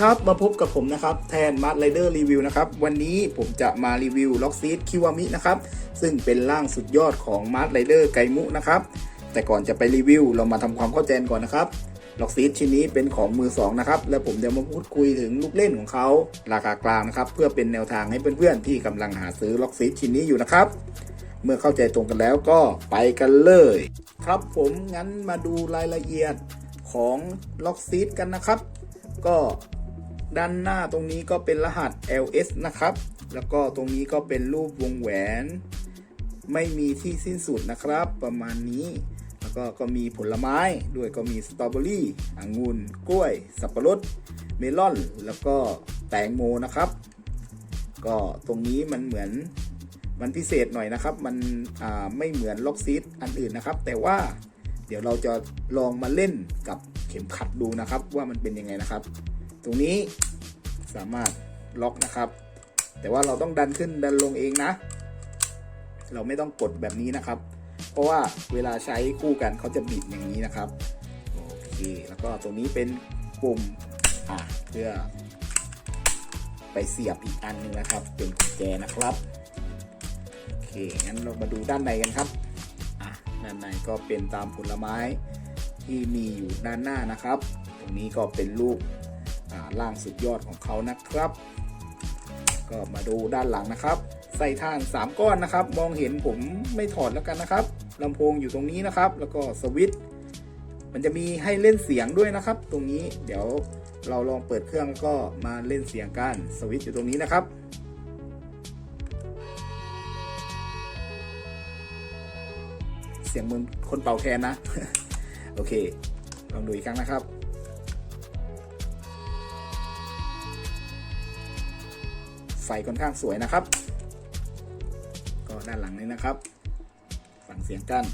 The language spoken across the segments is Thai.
ครับ มาพบกับผมนะครับ แทนมาร์ r ไรเดอร์รีวิวนะครับ วันนี้ผมจะมารีวิวล็อกซีดคิวามินะครับ ซึ่งเป็นร่างสุดยอดของมาร์ r ไรเดอร์ไกมุนะครับ แต่ก่อนจะไปรีวิว เรามาทำความเข้าใจก่อนนะครับล็อกซีดชิ้นนี้เป็นของมือสองนะครับ และผมจะมาพูดคุยถึงลูกเล่นของเขา ราคากลางนะครับ เพื่อเป็นแนวทางให้เพื่อนๆที่กำลังหาซื้อล็อกซีดชิ้นนี้อยู่นะครับ เมื่อเข้าใจตรงกันแล้วก็ไปกันเลย ครับผมงั้นมาดูรายละเอียดของล็อกซีดกันนะครับก็ ด้านหน้าตรงนี้ก็เป็นรหัส LS นะครับ แล้วก็ตรงนี้ก็เป็นรูปวงแหวน ไม่มีที่สิ้นสุดนะครับ ประมาณนี้แล้วก็ก็มีผลไม้ด้วยก็มีสตรอเบอรี่องุ่นกล้วย สับปะรด เมลอน แล้วก็แตงโมนะครับ ก็ตรงนี้มันเหมือนมันพิเศษหน่อยนะครับ มันไม่เหมือนล็อกซีดอันอื่นนะครับ แต่ว่าเดี๋ยวเราจะลองมาเล่นกับเข็มขัดดูนะครับ ว่ามันเป็นยังไงนะครับ ตรงนี้ สามารถล็อกนะครับ แต่ว่าเราต้องดันขึ้นดันลงเองนะ เราไม่ต้องกดแบบนี้นะครับ เพราะว่าเวลาใช้คู่กันเขาจะบิดอย่างนี้นะครับโอเคแล้วก็ตรงนี้เป็นปุ่มอะเพื่อ ไปเสียบอีกอันหนึงนะครับ เป็นกุญแจนะครับโอเคงั้นเรามาดูด้านในกันครับอะด้านในก็เป็นตามผลไม้ที่มีอยู่ด้านหน้านะครับ ตรงนี้ก็เป็นรูป อ่าร่างสุดยอดของเขานะครับ ก็มาดูด้านหลังนะครับ ใส่ถ่าน 3 ก้อนนะครับ มองเห็นผมไม่ถอดแล้วกันนะครับลำโพงอยู่ตรงนี้นะครับ แล้วก็สวิตช์มันจะมีให้เล่นเสียงด้วยนะครับ ตรงนี้เดี๋ยวเราลองเปิดเครื่องก็มาเล่นเสียงกันสวิตช์อยู่ตรงนี้นะครับเสียงมือนคนเป่าแคนนะ โอเค ลองดูอีกครั้งนะครับ ไฟค่อนข้างสวยนะครับ ก็ด้านหลังนี้นะครับ ฟังเสียงกัน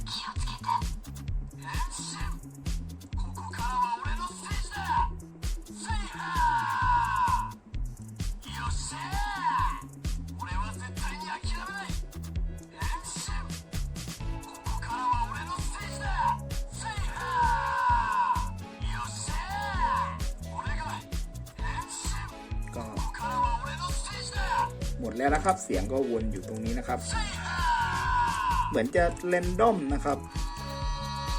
ดแล้วนะครับ เสียงก็วนอยู่ตรงนี้นะครับ เหมือนจะเรนดอมนะครับ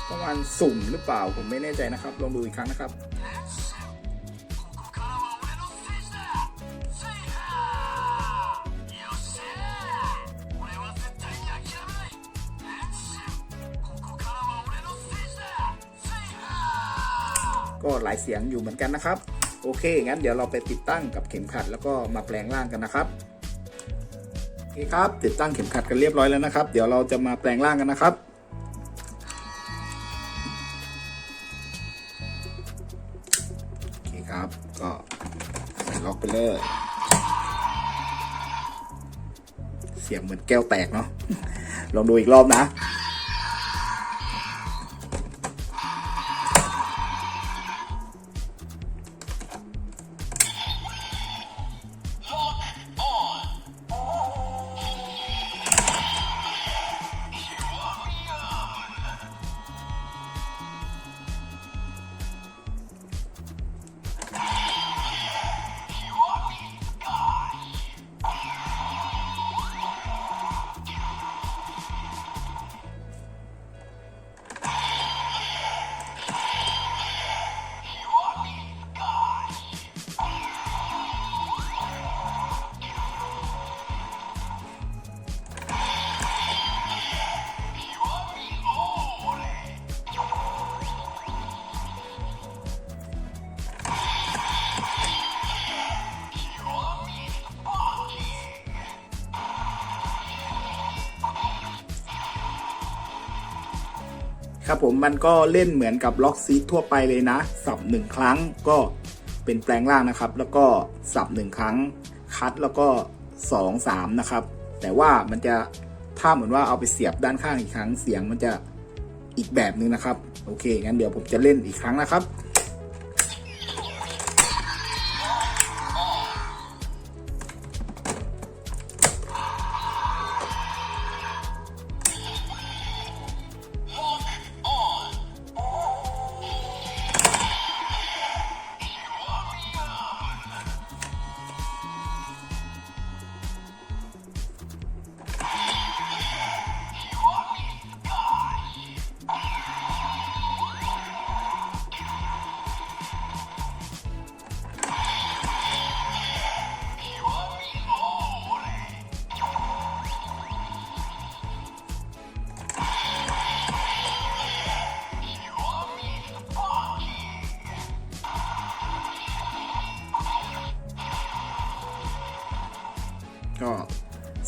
ประมาณสุ่มหรือเปล่าผมไม่แน่ใจนะครับ ลองดูอีกครั้งนะครับ ก็หลายเสียงอยู่เหมือนกันนะครับ โอเค งั้นเดี๋ยวเราไปติดตั้งกับเข็มขัดแล้วก็มาแปลงร่างกันนะครับ อเคครับ ติดตั้งเข็มขัดกันเรียบร้อยแล้วนะครับ เดี๋ยวเราจะมาแปลงร่างกันนะครับโอเคครับก็ใส่ล็อกไปเลย เสียงเหมือนแก้วแตกเนาะลองดูอีกรอบนะ ครับผมมันก็เล่นเหมือนกับล็อกซีทั่วไปเลยนะ สับหนึ่งครั้งก็เป็นแปลงล่างนะครับ แล้วก็สับหนึ่งครั้งคัดแล้วก็สองสามนะครับ แต่ว่ามันจะถ้าเหมือนว่าเอาไปเสียบด้านข้างอีกครั้งเสียงมันจะอีกแบบนึงนะครับ โอเคงั้นเดี๋ยวผมจะเล่นอีกครั้งนะครับ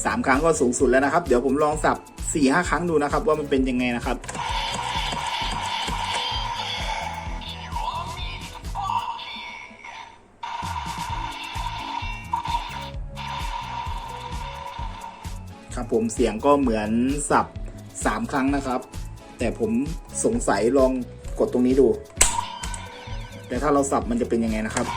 3 ครั้งก็สูงสุดแล้วนะครับ เดี๋ยวผมลองสับ4 5 ครั้งดูนะครับ ว่ามันเป็นยังไงนะครับครับผมเสียงก็เหมือนสับ 3 ครั้งนะครับ แต่ผมสงสัยลองกดตรงนี้ดู แต่ถ้าเราสับมันจะเป็นยังไงนะครับ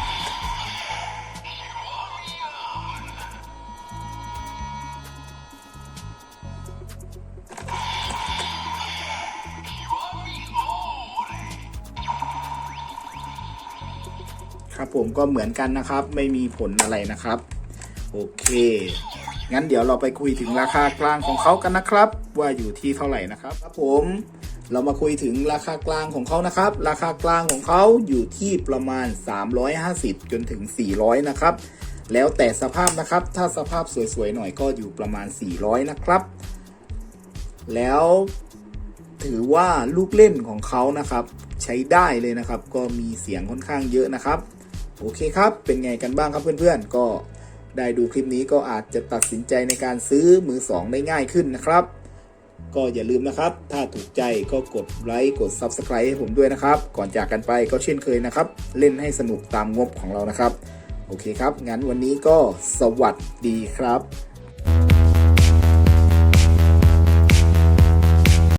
ผมก็เหมือนกันนะครับ ไม่มีผลอะไรนะครับ โอเค งั้นเดี๋ยวเราไปคุยถึงราคากลางของเขากันนะครับ ว่าอยู่ที่เท่าไหร่นะครับครับผมเรามาคุยถึงราคากลางของเขานะครับ ราคากลางของเขาอยู่ที่ประมาณ 350 จนถึง 400 นะครับ แล้วแต่สภาพนะครับ ถ้าสภาพสวยๆหน่อยก็อยู่ประมาณ 400 นะครับ แล้วถือว่าลูกเล่นของเขานะครับ ใช้ได้เลยนะครับ ก็มีเสียงค่อนข้างเยอะนะครับ โอเคครับ เป็นไงกันบ้างครับเพื่อนๆ ก็ได้ดูคลิปนี้ก็อาจจะตัดสินใจในการซื้อมือสองได้ง่ายขึ้นนะครับ ก็อย่าลืมนะครับ ถ้าถูกใจก็กดไลค์กด Subscribe ให้ผมด้วยนะครับ ก่อนจากกันไปก็เช่นเคยนะครับ เล่นให้สนุกตามงบของเรานะครับ โอเคครับ งั้นวันนี้ก็สวัสดีครับ